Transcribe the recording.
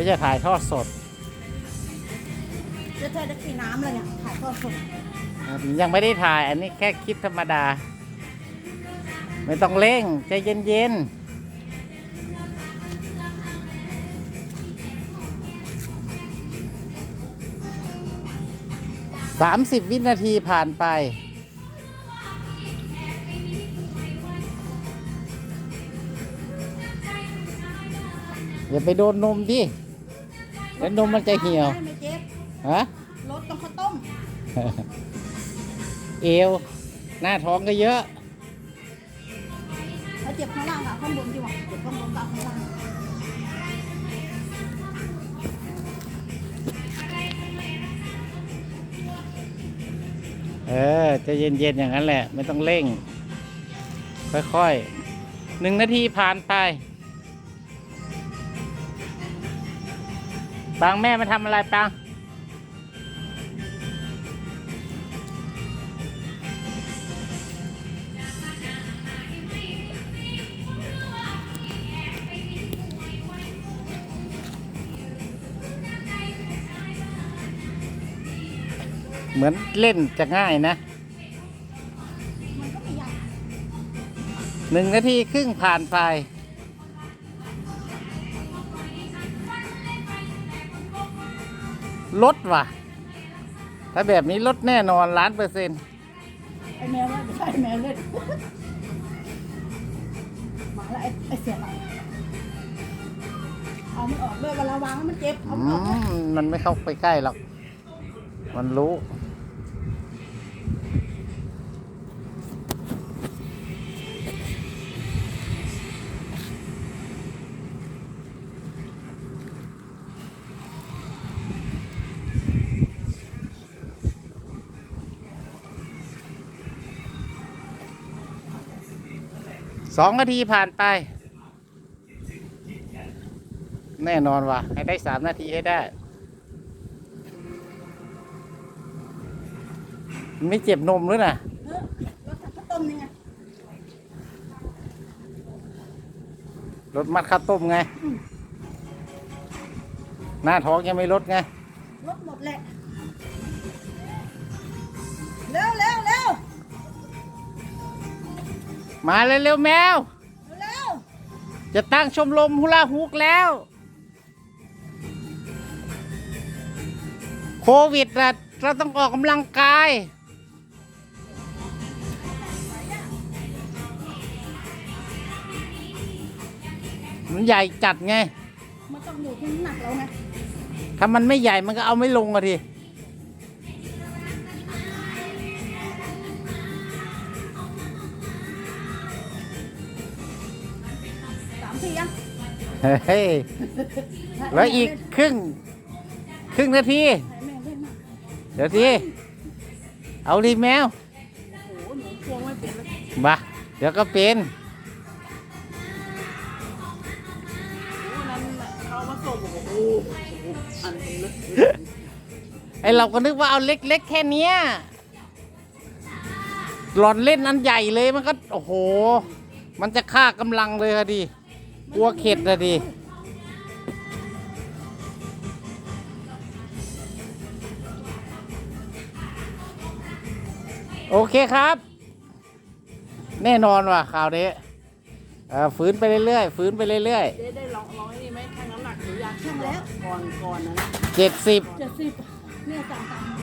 ยวจะถ่ายทอดสดจะเธอจะกี่น้ำเลยเนี่ยถ่ายทอดสดยังไม่ได้ถ่ายอันนี้แค่คลิปธรรมดา ไม่ต้องเร่งใจเย็นๆสามสิบวินาทีผ่านไป อย่าไปโดนนมดิ แล้วนมมันจะเหี่ยวได้ไหมเจ๊ฮะรสต้องข้าวต้มเอว หน้าท้องก็เยอะแล้วเจ็บข้างล่างค่ะข้างบนดีกว่าเจ็บข้างบนกับข้างล่างเออใจะเย็นๆอย่างนั้นแหละ ไม่ต้องเร่ง ค่อยๆหนึ่งนาทีผ่านไป ปังแม่มาทำอะไรปังเหมือนเล่นจะง่ายนะ หนึ่งนาทีครึ่งผ่านไป ลดว่ะ ถ้าแบบนี้ลดแน่นอนล้านเปอร์เซ็นต์ไอ้แมวว่าไม่ใช่แมวเล่นมาแล้วไอ้ไอ้เสืออะเอาไม่ออกด้วยเวลาวางแล้วมันเจ็บเอาไม่ออกด้วยมันไม่เข้าไปใกล้หรอก มันรู้ สองนาทีผ่านไป แน่นอนว่ะ ให้ได้สามนาทีให้ได้ ไม่เจ็บนมหรือนะเออรสข้าวต้มนี่ไงลดมัดข้าวต้มไง หน้าท้องยังไม่ลดไงรสหมดแหละ มาเร็วๆแมว เร็วจะตั้งชมรมฮูลาฮูกแล้ว โควิดนะเราต้องออกกำลังกาย มันใหญ่จัดไง มันต้องอยู่ที่น้ำหนักเราไงถ้ามันไม่ใหญ่มันก็เอาไม่ลงอะที ทียังเฮ้ยแล้วอีกครึ่ง ครึ่งนาทีให้แม่เล่นมากเดี๋ยวทีเอาดีแมวโอ้โหหนูพวงไม่เป็นเลยมาเดี๋ยวก็เป็นวันนั้นเขามาส่งบอกว่าโอ้โหอันนี้เลยไอเราก็นึกว่าเอาเล็กๆแค่เนี้ยหลอนเล่นอันใหญ่เลยมันก็ โอ้โห มันจะฆ่ากำลังเลยอะดิ กลัวเข็ดอะดิโอเคครับ แน่นอนว่ะข่าวนี้เออฝืนไปเรื่อยๆฝืนไปเรื่อยเจ๊ได้ลองลองไอ้นี่ไหมชั่งน้ำหนักหรือยังช่างแล้ว ก่อนก่อนนะนะ ๆเจ็ดสิบ เจ็ดสิบเนี่ยสั่งตาม